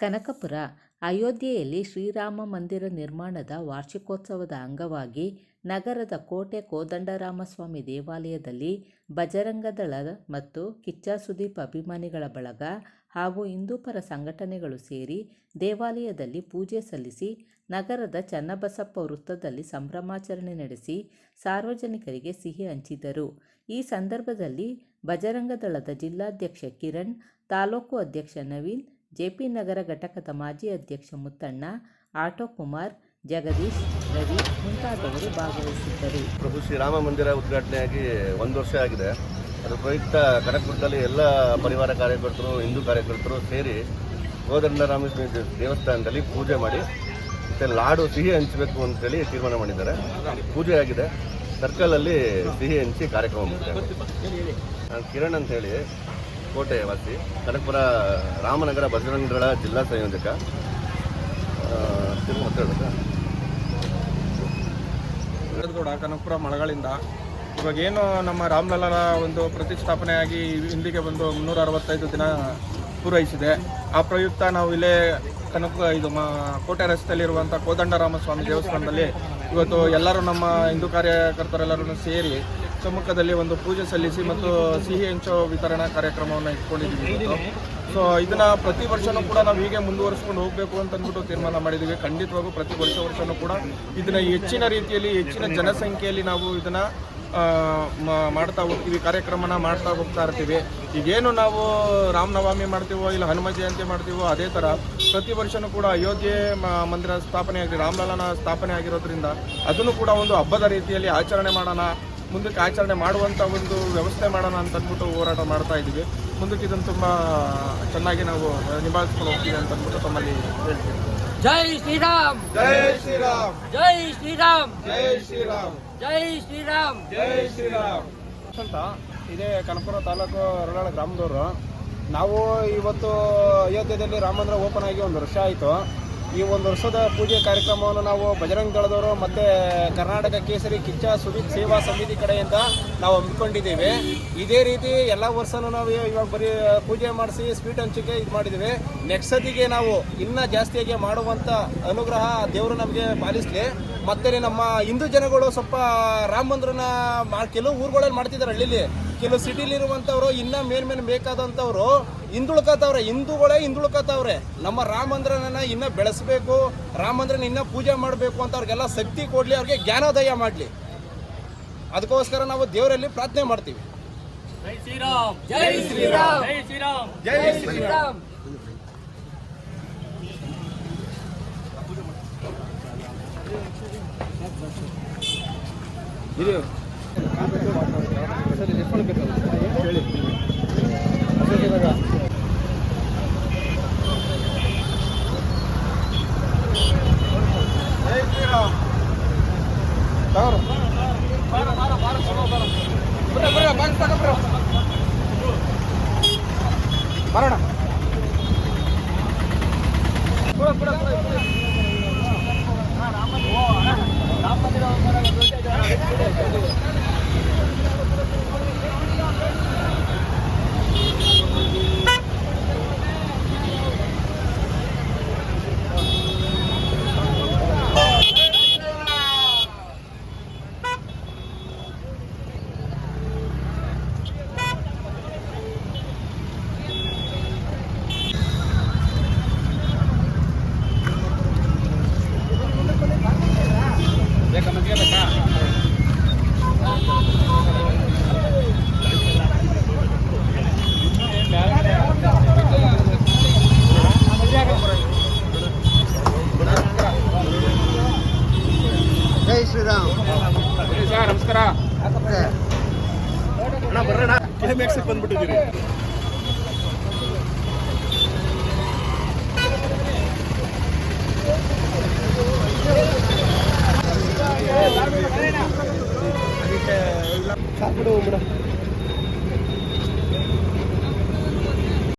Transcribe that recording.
ಕನಕಪುರ, ಅಯೋಧ್ಯೆಯಲ್ಲಿ ಶ್ರೀರಾಮ ಮಂದಿರ ನಿರ್ಮಾಣದ ವಾರ್ಷಿಕೋತ್ಸವದ ಅಂಗವಾಗಿ ನಗರದ ಕೋಟೆ ಕೋದಂಡರಾಮಸ್ವಾಮಿ ದೇವಾಲಯದಲ್ಲಿ ಬಜರಂಗದಳ ಮತ್ತು ಕಿಚ್ಚ ಸುದೀಪ್ ಅಭಿಮಾನಿಗಳ ಬಳಗ ಹಾಗೂ ಹಿಂದೂಪರ ಸಂಘಟನೆಗಳು ಸೇರಿ ದೇವಾಲಯದಲ್ಲಿ ಪೂಜೆ ಸಲ್ಲಿಸಿ, ನಗರದ ಚನ್ನಬಸಪ್ಪ ವೃತ್ತದಲ್ಲಿ ಸಂಭ್ರಮಾಚರಣೆ ನಡೆಸಿ ಸಾರ್ವಜನಿಕರಿಗೆ ಸಿಹಿ ಹಂಚಿದರು. ಈ ಸಂದರ್ಭದಲ್ಲಿ ಬಜರಂಗದಳದ ಜಿಲ್ಲಾಧ್ಯಕ್ಷ ಕಿರಣ್, ತಾಲೂಕು ಅಧ್ಯಕ್ಷ ನವೀನ್ ಜೆಪಿ ನಗರ ಘಟಕದ ಮಾಜಿ ಅಧ್ಯಕ್ಷ ಮುತ್ತಣ್ಣ, ಆಟೋ ಕುಮಾರ್, ಜಗದೀಶ್, ರವಿ ಮುಂತಾದವರು ಭಾಗವಹಿಸಿದ್ದರು. ಪ್ರಭು ಶ್ರೀರಾಮ ಮಂದಿರ ಉದ್ಘಾಟನೆಯಾಗಿ ಒಂದು ವರ್ಷ ಆಗಿದೆ. ಅದರ ಪ್ರಯುಕ್ತ ಕನಕಪುರದಲ್ಲಿ ಎಲ್ಲ ಪರಿವಾರ ಕಾರ್ಯಕರ್ತರು, ಹಿಂದೂ ಕಾರ್ಯಕರ್ತರು ಸೇರಿ ಕೋದಂಡರಾಮೇಶ್ವರಿ ದೇ- ದೇವಸ್ಥಾನದಲ್ಲಿ ಪೂಜೆ ಮಾಡಿ, ಮತ್ತು ಲಾಡು ಸಿಹಿ ಹಂಚಬೇಕು ಅಂತೇಳಿ ತೀರ್ಮಾನ ಮಾಡಿದ್ದಾರೆ. ಪೂಜೆ ಆಗಿದೆ. ಸರ್ಕಲಲ್ಲಿ ಸಿಹಿ ಹಂಚಿ ಕಾರ್ಯಕ್ರಮ ಮಾಡಿದ್ದಾರೆ ನಾನು ಕಿರಣ್ ಅಂತ ಹೇಳಿ ಕೋಟೆ ವಾಸಿ. ಕನಕಪುರ ರಾಮನಗರ ಬಜರಂಗದಳ ಜಿಲ್ಲಾ ಸಂಯೋಜಕ. ಕನಕಪುರ ಮಳಗಳಿಂದ. ಇವಾಗೇನು ನಮ್ಮ ರಾಮಲಲ್ಲರ ಒಂದು ಪ್ರತಿಷ್ಠಾಪನೆಯಾಗಿ ಇಲ್ಲಿಗೆ ಬಂದು ಮುನ್ನೂರ ಅರವತ್ತೈದು ದಿನ ಪೂರೈಸಿದೆ. ಆ ಪ್ರಯುಕ್ತ ನಾವು ಇಲ್ಲೇ ಕನಕ ಇದು ಮ ಕೋಟೆ ರಸ್ತೆಯಲ್ಲಿರುವಂಥ ಕೋದಂಡರಾಮಸ್ವಾಮಿ ದೇವಸ್ಥಾನದಲ್ಲಿ ಇವತ್ತು ಎಲ್ಲರೂ ನಮ್ಮ ಹಿಂದೂ ಕಾರ್ಯಕರ್ತರೆಲ್ಲರೂ ಸೇರಿ ಸಮ್ಮುಖದಲ್ಲಿ ಒಂದು ಪೂಜೆ ಸಲ್ಲಿಸಿ ಮತ್ತು ಸಿಹಿ ಹೆಂಚು ವಿತರಣಾ ಕಾರ್ಯಕ್ರಮವನ್ನು ಇಟ್ಕೊಂಡಿದ್ದೀವಿ ಸೊ ಇದನ್ನ ಪ್ರತಿ ವರ್ಷನೂ ಕೂಡ ನಾವು ಹೀಗೆ ಮುಂದುವರಿಸ್ಕೊಂಡು ಹೋಗಬೇಕು ಅಂತ ಅಂದ್ಬಿಟ್ಟು ತೀರ್ಮಾನ ಮಾಡಿದ್ದೀವಿ. ಖಂಡಿತವಾಗೂ ಪ್ರತಿ ವರ್ಷ ವರ್ಷನೂ ಕೂಡ ಇದನ್ನ ಹೆಚ್ಚಿನ ರೀತಿಯಲ್ಲಿ, ಹೆಚ್ಚಿನ ಜನಸಂಖ್ಯೆಯಲ್ಲಿ ನಾವು ಇದನ್ನ ಮಾಡ್ತಾ ಹೋಗ್ತೀವಿ, ಕಾರ್ಯಕ್ರಮನ ಮಾಡ್ತಾ ಹೋಗ್ತಾ ಇರ್ತೀವಿ. ಈಗೇನು ನಾವು ರಾಮನವಮಿ ಮಾಡ್ತೀವೋ ಇಲ್ಲ ಹನುಮ ಜಯಂತಿ ಮಾಡ್ತೀವೋ ಅದೇ ಥರ ಪ್ರತಿ ವರ್ಷನೂ ಕೂಡ ಅಯೋಧ್ಯೆ ಮಂದಿರ ಸ್ಥಾಪನೆ ಆಗಿ ರಾಮಲಲನ ಸ್ಥಾಪನೆ ಆಗಿರೋದ್ರಿಂದ ಅದನ್ನು ಕೂಡ ಒಂದು ಹಬ್ಬದ ರೀತಿಯಲ್ಲಿ ಆಚರಣೆ ಮಾಡೋಣ. ಮುಂದಕ್ಕೆ ಆಚರಣೆ ಮಾಡುವಂಥ ಒಂದು ವ್ಯವಸ್ಥೆ ಮಾಡೋಣ ಅಂತ ಅಂದ್ಬಿಟ್ಟು ಹೋರಾಟ ಮಾಡ್ತಾ ಇದ್ದೀವಿ. ಮುಂದಕ್ಕೆ ಇದನ್ನು ತುಂಬ ಚೆನ್ನಾಗಿ ನಾವು ನಿಭಾಯಿಸ್ಕೊಂಡು ಹೋಗ್ತೀವಿ ಅಂತ ಅಂದ್ಬಿಟ್ಟು ತಮ್ಮಲ್ಲಿ ಹೇಳ್ತೀವಿ ಜೈ ಶ್ರೀರಾಮ್! ಜೈ ಶ್ರೀರಾಮ್! ಜೈ ಶ್ರೀರಾಮ್! ಜೈ ಶ್ರೀರಾಮ್! ಜೈ ಶ್ರೀರಾಮ್! ಜೈ ಶ್ರೀರಾಮ್! ಅಂತ ಇದೇ ಕನಕಪುರ ತಾಲೂಕು ರಳಾಳ ಗ್ರಾಮದವರು ನಾವು ಇವತ್ತು ಅಯೋಧ್ಯೆಯಲ್ಲಿ ರಾಮಂದ್ರ ಓಪನ್ ಆಗಿ ಒಂದು ವರ್ಷ ಆಯಿತು. ಈ ಒಂದು ವರ್ಷದ ಪೂಜೆ ಕಾರ್ಯಕ್ರಮವನ್ನು ನಾವು ಬಜರಂಗ ದಳದವರು ಮತ್ತು ಕರ್ನಾಟಕ ಕೇಸರಿ ಕಿಚ್ಚ ಸುದೀಪ್ ಸೇವಾ ಸಮಿತಿ ಕಡೆಯಿಂದ ನಾವು ಹಮ್ಮಿಕೊಂಡಿದ್ದೇವೆ. ಇದೇ ರೀತಿ ಎಲ್ಲ ವರ್ಷನೂ ನಾವು ಇವಾಗ ಬರೀ ಪೂಜೆ ಮಾಡಿಸಿ ಸ್ವೀಟ್ ಹಂಚಿಕೆ ಇದು ಮಾಡಿದ್ದೇವೆ. ನೆಕ್ಸ್ಟ್ ಸತಿಗೆ ನಾವು ಇನ್ನೂ ಜಾಸ್ತಿಯಾಗಿ ಮಾಡುವಂಥ ಅನುಗ್ರಹ ದೇವರು ನಮಗೆ ಪಾಲಿಸಲಿ. ಮತ್ತೆ ನಮ್ಮ ಹಿಂದೂ ಜನಗಳು ಸ್ವಲ್ಪ ರಾಮ ಮಂದಿರನ ಮಾ ಕೆಲವು ಊರುಗಳಲ್ಲಿ ಮಾಡ್ತಿದ್ದಾರೆ ಹಳ್ಳಿಲಿ. ಕೆಲವು ಸಿಟಿಲಿ ಇರುವಂಥವ್ರು ಇನ್ನ ಮೇನ್ ಮೇನ್ ಬೇಕಾದಂಥವ್ರು ಹಿಂದುಳ್ಕತ್ತವ್ರೆ. ಹಿಂದೂಗಳೇ ಹಿಂದುಳ್ಕತ್ತವ್ರೆ. ನಮ್ಮ ರಾಮ ಮಂದಿರನ ಇನ್ನ ಬೆಳೆಸಬೇಕು ರಾಮ ಮಂದಿರನ ಇನ್ನ ಪೂಜೆ ಮಾಡಬೇಕು ಅಂತ ಅವ್ರಿಗೆಲ್ಲ ಶಕ್ತಿ ಕೊಡಲಿ ಅವ್ರಿಗೆ ಜ್ಞಾನೋದಯ ಮಾಡಲಿ. ಅದಕ್ಕೋಸ್ಕರ ನಾವು ದೇವರಲ್ಲಿ ಪ್ರಾರ್ಥನೆ ಮಾಡ್ತೀವಿ. ಜೈ ಶ್ರೀರಾಮ್ ಜೈ ಶ್ರೀರಾಮ್ ಜೈ ಶ್ರೀರಾಮ್. ಜೈ ಜೈ ಶ್ರೀರಾಮ್ ಜೈ ಶ್ರೀರಾಮ್ ತಗೋರು. ಬರ್ರಿ, ಬರ್ರಿ, ಬಾಕ್ಸ್ ತಗೊಂಡ್ರು. ಬರೋಣ ನಮಸ್ಕಾರ ಕ್ಲೈಮ್ಯಾಕ್ಸಿಗೆ ಬಂದ್ಬಿಟ್ಟಿದ್ದೀರಿ. ಸಾಕ್ಬಿಡು ಮೇಡಮ್